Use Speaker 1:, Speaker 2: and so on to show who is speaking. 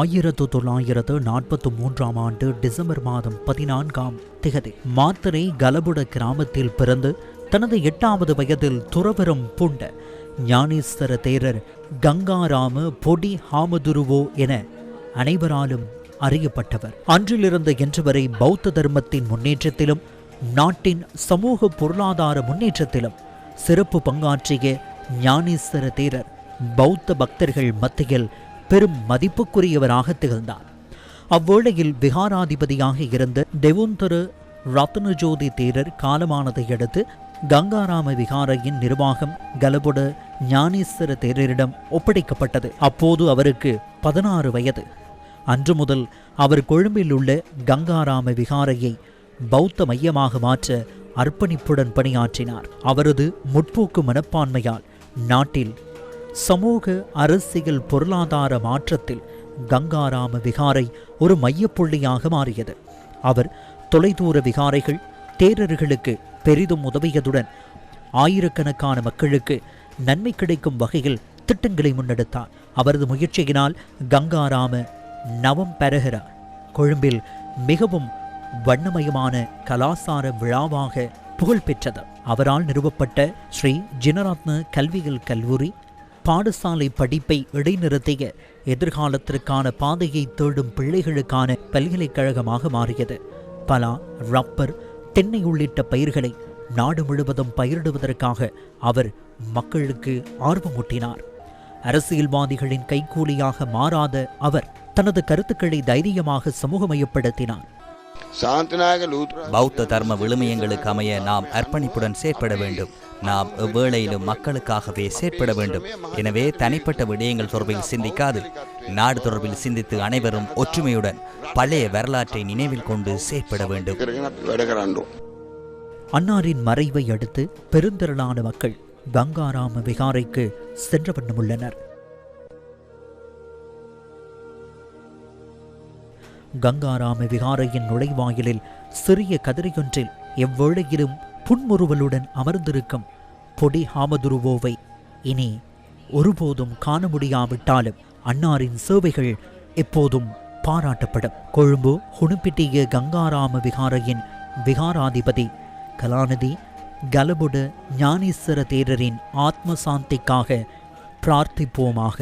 Speaker 1: ஆயிரத்து தொள்ளாயிரத்து நாற்பத்து மூன்றாம் ஆண்டு டிசம்பர் மாதம் பதினான்காம் திகதி. மாத்தரை கலபுட கிராமத்தில் பிறந்து தனது எட்டாவது வயதில் துறவரம் பூண்ட ஞானேஸ்வர தேரர் கங்காராம பொடி ஹாமதுருவோ என அனைவராலும் அறியப்பட்டவர். அன்றிலிருந்து இன்று வரை பௌத்த தர்மத்தின் முன்னேற்றத்திலும் நாட்டின் சமூக பொருளாதார முன்னேற்றத்திலும் சிறப்பு பங்காற்றிய ஞானேஸ்வர தேரர் பௌத்த பக்தர்கள் மத்தியில் பெரும் மதிப்புக்குரியவராக திகழ்ந்தார். அவ்வேளையில் விகாராதிபதியாக இருந்த டெவுந்தரு ரத்னஜோதி தேரர் காலமானதை அடுத்து கங்காராம விகாரையின் நிர்வாகம் கலபுட ஞானேஸ்வர தேரரிடம் ஒப்படைக்கப்பட்டது. அப்போது அவருக்கு பதினாறு வயது. அன்று முதல் அவர் கொழும்பில் உள்ள கங்காராம விகாரையை பௌத்த மையமாக மாற்ற அர்ப்பணிப்புடன் பணியாற்றினார். அவரது முற்போக்கு மனப்பான்மையால் நாட்டில் சமூக அரசியல் பொருளாதார மாற்றத்தில் கங்காராம விகாரை ஒரு மையப்புள்ளியாக மாறியது. அவர் தொலைதூர விகாரைகள் தேரர்களுக்கு பெரிதும் உதவியதுடன் ஆயிரக்கணக்கான மக்களுக்கு நன்மை கிடைக்கும் வகையில் திட்டங்களை முன்னெடுத்தார். அவரது முயற்சியினால் கங்காராம நவம் பெருகிற கொழும்பில் மிகவும் வண்ணமயமான கலாசார விழாவாக புகழ் பெற்றது அவரால் நிறுவப்பட்ட ஸ்ரீ ஜினரத்ன கல்வியல் கல்லூரி பாடசாலை படிப்பை இடைநிறுத்திய எதிர்காலத்திற்கான பாதையை தேடும் பிள்ளைகளுக்கான பல்கலைக்கழகமாக மாறியது. பலா ரப்பர் தென்னை உள்ளிட்ட பயிர்களை நாடு முழுவதும் பயிரிடுவதற்காக அவர் மக்களுக்கு ஆர்வமூட்டினார். அரசியல்வாதிகளின் கைக்கூலியாக மாறாத அவர் தனது கருத்துக்களை தைரியமாக சமூகமயப்படுத்தினார்.
Speaker 2: பௌத்த தர்ம விழுமியங்களுக்கு அமைய நாம் அர்ப்பணிப்புடன் செயற்பட வேண்டும். நாம் எவ்வேளையிலும் மக்களுக்காகவே செயற்பட வேண்டும். எனவே தனிப்பட்ட விடயங்கள் தொடர்பில் சிந்திக்காது. நாடு தொடர்பில் சிந்தித்து அனைவரும் ஒற்றுமையுடன் பழைய வரலாற்றை நினைவில் கொண்டு செயற்பட வேண்டும்.
Speaker 1: அன்னாரின் மறைவை அடுத்து பெருந்திரளான மக்கள் கங்காராம விகாரைக்கு சென்றவண்ணம் உள்ளனர் கங்காராம விகாரையின் நுழைவாயிலில் சிறிய கதிரையொன்றில் எவ்வேளையிலும் புன்முறுவலுடன் அமர்ந்திருக்கும் பொடி ஹாமதுருவோவை இனி ஒருபோதும் காண முடியாவிட்டாலும் அன்னாரின் சேவைகள் எப்போதும் பாராட்டப்படும். கொழும்பு ஹுணுப்பிட்டிய கங்காராம விகாரையின் விகாராதிபதி கலாநிதி கலபுட ஞானீஸ்வர தேரரின் ஆத்ம சாந்திக்காக பிரார்த்திப்போமாக.